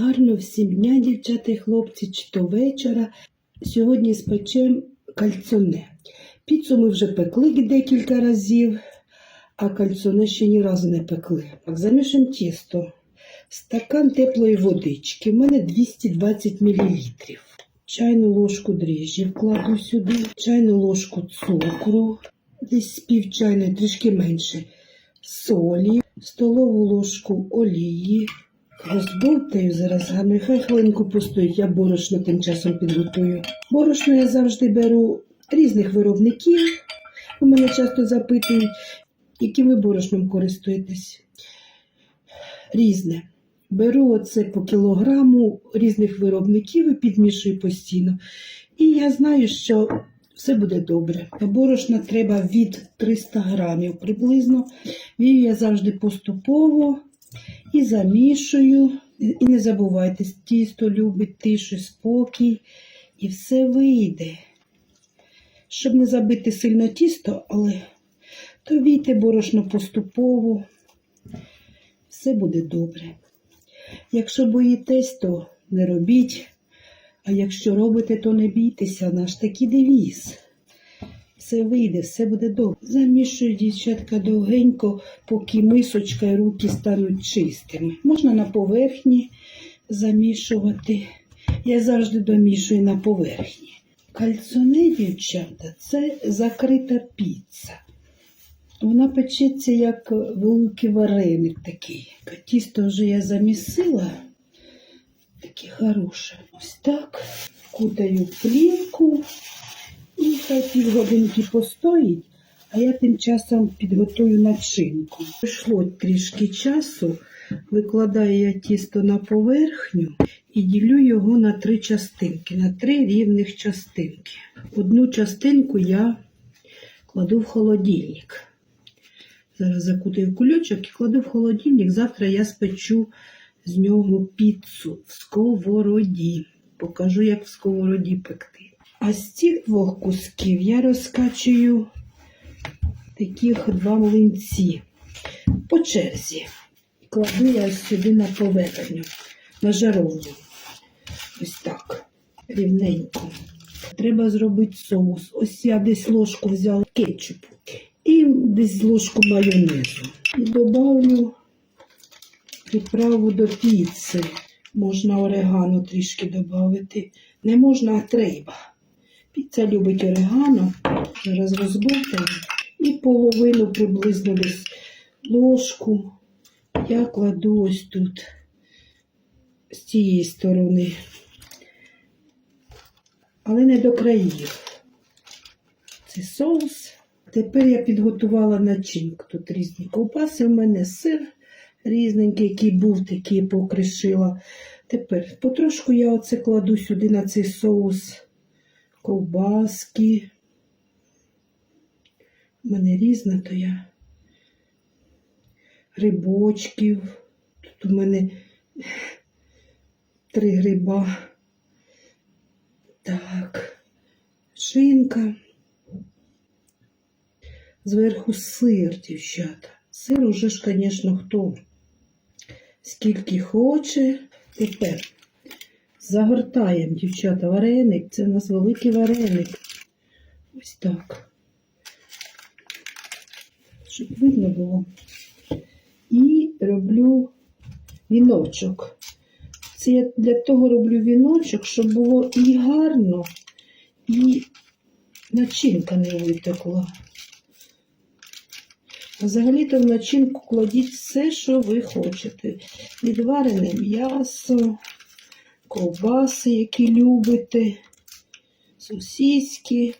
Гарно всім дня, дівчата і хлопці, чи то вечора. Сьогодні спечем кальцоне. Піцу ми вже пекли декілька разів, а кальцоне ще ні разу не пекли. Так, тісто. Стакан теплої водички. У мене 220 мл. Чайну ложку дріжджів кладу сюди, чайну ложку цукру, десь пів чайної, трішки менше, солі, столову ложку олії. Розбовтаю зараз гарно, хай хвилинку постоїть, я борошно тим часом підготую. Борошно я завжди беру різних виробників. У мене часто запитують, яким ви борошном користуєтесь. Різне. Беру оце по кілограму різних виробників і підмішую постійно. І я знаю, що все буде добре. Борошна треба від 300 грамів приблизно. Вію я завжди поступово і замішую. І не забувайте, тісто любить тишу, спокій, і все вийде. Щоб не забити сильно тісто, але то війте борошно поступово, все буде добре. Якщо боїтесь, то не робіть, а якщо робите, то не бійтеся, наш такий девіз. Все вийде, все буде добре. Замішую, дівчатка, довгенько, поки мисочка і руки стануть чистими. Можна на поверхні замішувати. Я завжди домішую на поверхні. Кальцоне, дівчата, це закрита піца. Вона печеться як великий вареник такий. Тісто вже я замісила. Таке хороше. Ось так. Кутаю плівку і хай півгодинки постоїть, а я тим часом підготую начинку. Пройшло трішки часу, викладаю я тісто на поверхню і ділю його на три частинки, на три рівних частинки. Одну частинку я кладу в холодильник. Зараз закутаю кульочок і кладу в холодильник. Завтра я спечу з нього піцу в сковороді. Покажу, як в сковороді пекти. А з цих двох кусків я розкачую таких два млинці по черзі. Кладу я ось сюди на поверхню, на жаровню. Ось так, рівненько. Треба зробити соус. Ось я десь ложку взяла кетчупу і десь ложку майонезу. І додавлю приправу до піци. Можна орегано трішки додати. Не можна, а треба. Піца любить орегано. Зараз розбовтаю. І половину приблизно десь ложку я кладу ось тут, з цієї сторони. Але не до країв. Це соус. Тепер я підготувала начинку. Тут різні ковбаси. У мене сир різненький, який був, такий покришила. Тепер потрошку я оце кладу сюди на цей соус ковбаски. У мене різна, то я грибочків. Тут у мене три гриба. Так, шинка. Зверху сир, дівчата. Сир уже ж, звісно, хто скільки хоче. Тепер загортаємо, дівчата, вареник. Це у нас великий вареник. Ось так. Щоб видно було. І роблю віночок. Це я для того роблю віночок, щоб було і гарно, і начинка не витекла. Взагалі-то в начинку кладіть все, що ви хочете. Відварене м'ясо, ковбаси, які любите, сосиски.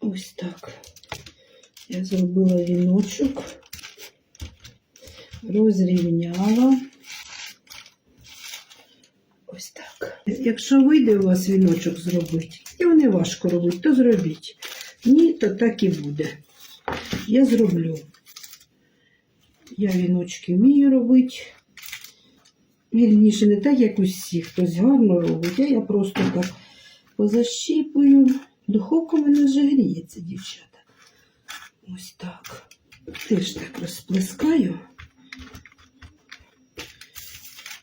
Ось так. Я зробила віночок, розрівняла. Ось так. Якщо вийде у вас віночок зробити, його не важко робити, то зробіть. Ні, то так і буде. Я зроблю. Я віночки вмію робити. Вірніше, не так, як усі, хтось гарно робить, а я просто так позащіпую. Духовка в мене вже гріється, дівчата. Ось так. Теж так розплескаю.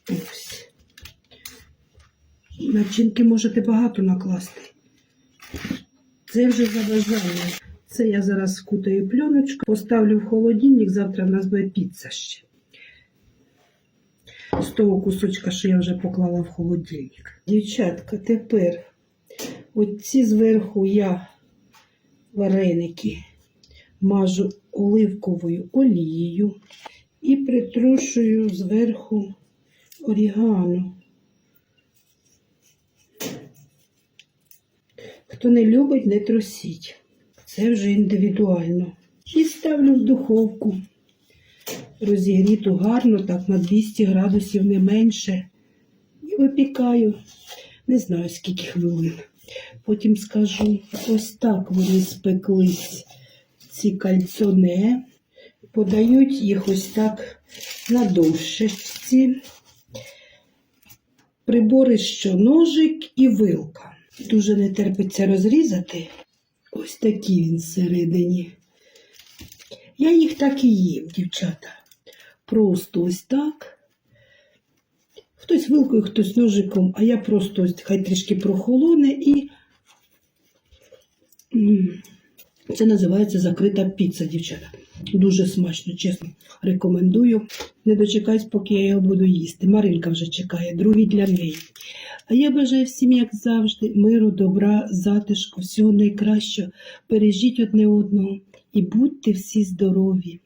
Ось. Начинки можете багато накласти. Це вже за. Це я зараз вкутаю пленочку, поставлю в холодильник, завтра в нас буде піца ще. З того кусочка, що я вже поклала в холодильник. Дівчатка, тепер оці зверху я вареники мажу оливковою олією і притрушую зверху орігано. Хто не любить, не трусіть. Це вже індивідуально. І ставлю в духовку. Розігріту гарно, так на 200 градусів не менше. І випікаю. Не знаю, скільки хвилин. Потім скажу, ось так вони спеклись. Ці кальцоне. Подають їх ось так на довшечці. Прибори, що ножик і вилка. Дуже не терпиться розрізати. Ось такий він всередині. Я їх так і їм, дівчата. Просто ось так. Хтось вилкою, хтось ножиком, а я просто ось хай трішки прохолоне і. Це називається закрита піца, дівчата. Дуже смачно, чесно. Рекомендую. Не дочекаюсь, поки я його буду їсти. Маринка вже чекає, другий для неї. А я бажаю всім, як завжди, миру, добра, затишку, всього найкращого. Бережіть одне одного і будьте всі здорові.